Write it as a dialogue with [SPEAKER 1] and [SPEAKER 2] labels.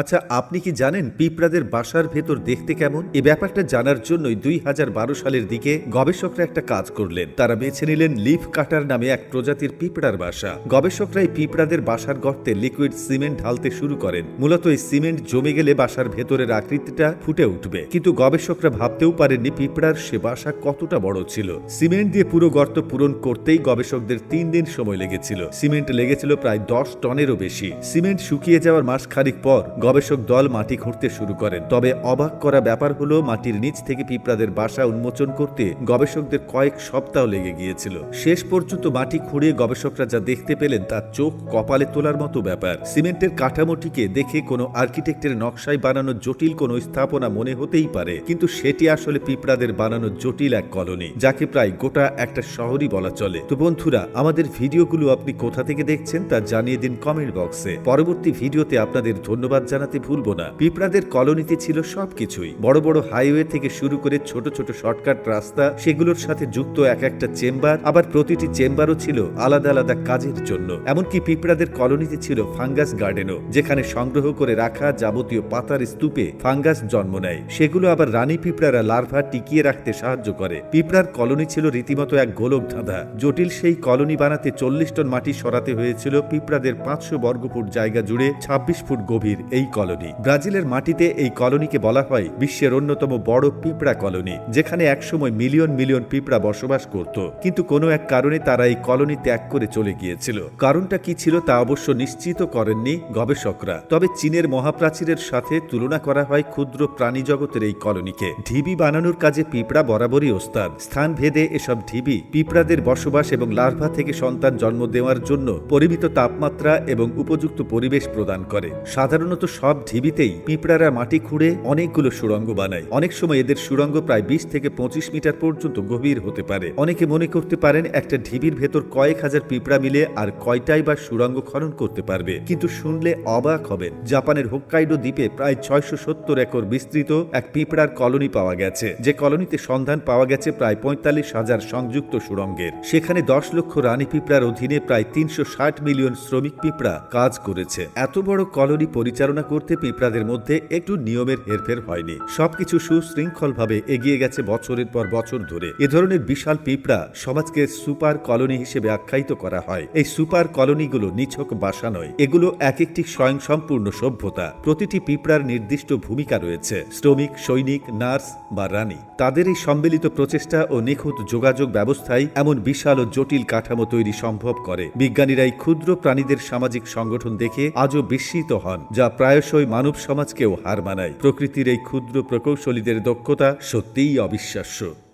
[SPEAKER 1] আচ্ছা আপনি কি জানেন পিঁপড়াদের বাসার ভেতর দেখতে কেমন? এ ব্যাপারটা জানার জন্যই দুই হাজার বারো সালের দিকে গবেষকরা একটা কাজ করলেন। তারা বেছে নিলেন লিফ কাটার নামে এক প্রজাতির পিঁপড়ার বাসা। গবেষকরা এই পিঁপড়াদের বাসার গর্তে লিকুইড সিমেন্ট ঢালতে শুরু করেন। মূলত এই সিমেন্ট জমে গেলে বাসার ভেতরের আকৃতিটা ফুটে উঠবে। কিন্তু গবেষকরা ভাবতেও পারেননি পিঁপড়ার সে বাসা কতটা বড় ছিল। সিমেন্ট দিয়ে পুরো গর্ত পূরণ করতেই গবেষকদের তিন দিন সময় লেগেছিল। সিমেন্ট লেগেছিল প্রায় দশ টনেরও বেশি। সিমেন্ট শুকিয়ে যাওয়ার মাস খানিক পর গবেষক দল মাটি খুঁড়তে শুরু করেন। তবে অবাক করা ব্যাপার হলো, মাটির নিচ থেকে পিঁপড়াদের বাসা উন্মোচন করতে গবেষকদের কয়েক সপ্তাহ লেগে গিয়েছিল। শেষ পর্যন্ত মাটি খুঁড়িয়ে গবেষকরা যা দেখতে পেলেন তার চোখ কপালে তোলার মতো ব্যাপার। সিমেন্টের কাঠামোটিকে দেখে কোনো আর্কিটেক্টের নকশায় বানানো জটিল কোনো স্থাপনা মনে হতেই পারে, কিন্তু সেটি আসলে পিঁপড়াদের বানানো জটিল এক কলোনি, যাকে প্রায় গোটা একটা শহরই বলা চলে। তো বন্ধুরা, আমাদের ভিডিওগুলো আপনি কোথা থেকে দেখছেন তা জানিয়ে দিন কমেন্ট বক্সে। পরবর্তী ভিডিওতে আপনাদের ধন্যবাদ জানাতে ভুলবো না। পিঁপড়াদের কলোনিতে ছিল সবকিছুই। বড় বড় হাইওয়ে থেকে শুরু করে ছোট ছোট শর্টকাট রাস্তা, সেগুলোর সাথে যুক্ত এক একটা চেম্বার, আবার প্রতিটি চেম্বারও ছিল আলাদা আলাদা কাজের জন্য। এমনকি পিঁপড়াদের কলোনিতে ছিল ফাঙ্গাস গার্ডেনও, যেখানে সংগ্রহ করে রাখা যাবতীয় পাতার স্তূপে ফাঙ্গাস জন্ম নেয়। সেগুলো আবার রানী পিঁপড়ারা লার্ভা টিকিয়ে রাখতে সাহায্য করে। পিঁপড়ার কলোনি ছিল রীতিমতো এক গোলক ধাঁধা। জটিল সেই কলোনি বানাতে চল্লিশ টন মাটি সরাতে হয়েছিল পিঁপড়াদের পাঁচশো বর্গফুট জায়গা জুড়ে ছাব্বিশ ফুট গভীর। এই কলোনি। ব্রাজিলের মাটিতে এই কলোনিকে বলা হয় বিশ্বের অন্যতম বড় পিঁপড়া কলোনি, যেখানে একসময় মিলিয়ন মিলিয়ন পিঁপড়া বসবাস করত। কিন্তু কোনো এক কারণে তারা এই কলোনি ত্যাগ করে চলে গিয়েছিল। কারণটা কি ছিল তা অবশ্য নিশ্চিত করেননি গবেষকরা। তবে চীনের মহাপ্রাচীরের সাথে তুলনা করা হয় ক্ষুদ্র প্রাণী জগতের এই কলোনিকে। ঢিবি বানানোর কাজে পিঁপড়া বরাবরই ওস্তাদ। স্থান ভেদে এসব ঢিবি পিঁপড়াদের বসবাস এবং লার্ভা থেকে সন্তান জন্ম দেওয়ার জন্য পরিমিত তাপমাত্রা এবং উপযুক্ত পরিবেশ প্রদান করে। সাধারণত সব ঢিবিতেই পিঁপড়ারা মাটি খুঁড়ে অনেকগুলো সুড়ঙ্গ বানায়। অনেক সময় এদের সুড়ঙ্গ প্রায় বিশ থেকে পঁচিশ মিটার পর্যন্ত গভীর হতে পারে। অনেকে মনে করতে পারেন একটা ঢিবির ভেতর কয়েক হাজার পিঁপড়া মিলে আর কয়টাই বা সুড়ঙ্গ খনন করতে পারবে। কিন্তু শুনলে অবাক হবেন, জাপানের হোক্কাইডো দ্বীপে প্রায় ছয়শো সত্তর একর বিস্তৃত এক পিঁপড়ার কলোনি পাওয়া গেছে। যে কলোনিতে সন্ধান পাওয়া গেছে প্রায় পঁয়তাল্লিশ হাজার সংযুক্ত সুড়ঙ্গের। সেখানে দশ লক্ষ রানী পিঁপড়ার অধীনে প্রায় তিনশো ষাট মিলিয়ন শ্রমিক পিঁপড়া কাজ করেছে। এত বড় কলোনি পরিচালনা করতে পিঁপড়াদের মধ্যে একটু নিয়মের হেরফের হয়নি। সবকিছু সুশৃঙ্খলভাবে এগিয়ে গেছে বছরের পর বছর ধরে। এ ধরনের বিশাল পিঁপড়া সমাজকে সুপার কলোনি হিসেবে আখ্যায়িত করা হয়। এই সুপার কলোনিগুলো নিছক বাসা নয়। এগুলো এক একটি স্বয়ংসম্পূর্ণ সভ্যতা। প্রতিটি পিঁপড়ার নির্দিষ্ট ভূমিকা রয়েছে। শ্রমিক, সৈনিক, নার্স বা রানী। তাদের এই সম্মিলিত প্রচেষ্টা ও নিখুঁত যোগাযোগ ব্যবস্থায় এমন বিশাল ও জটিল কাঠামো তৈরি সম্ভব করে। বিজ্ঞানীরা এই ক্ষুদ্র প্রাণীদের সামাজিক সংগঠন দেখে আজও বিস্মিত হন, যা প্রায়শই মানব সমাজকেও হার মানায়। প্রকৃতির এই ক্ষুদ্র প্রকৌশলীদের দক্ষতা সত্যিই অবিশ্বাস্য।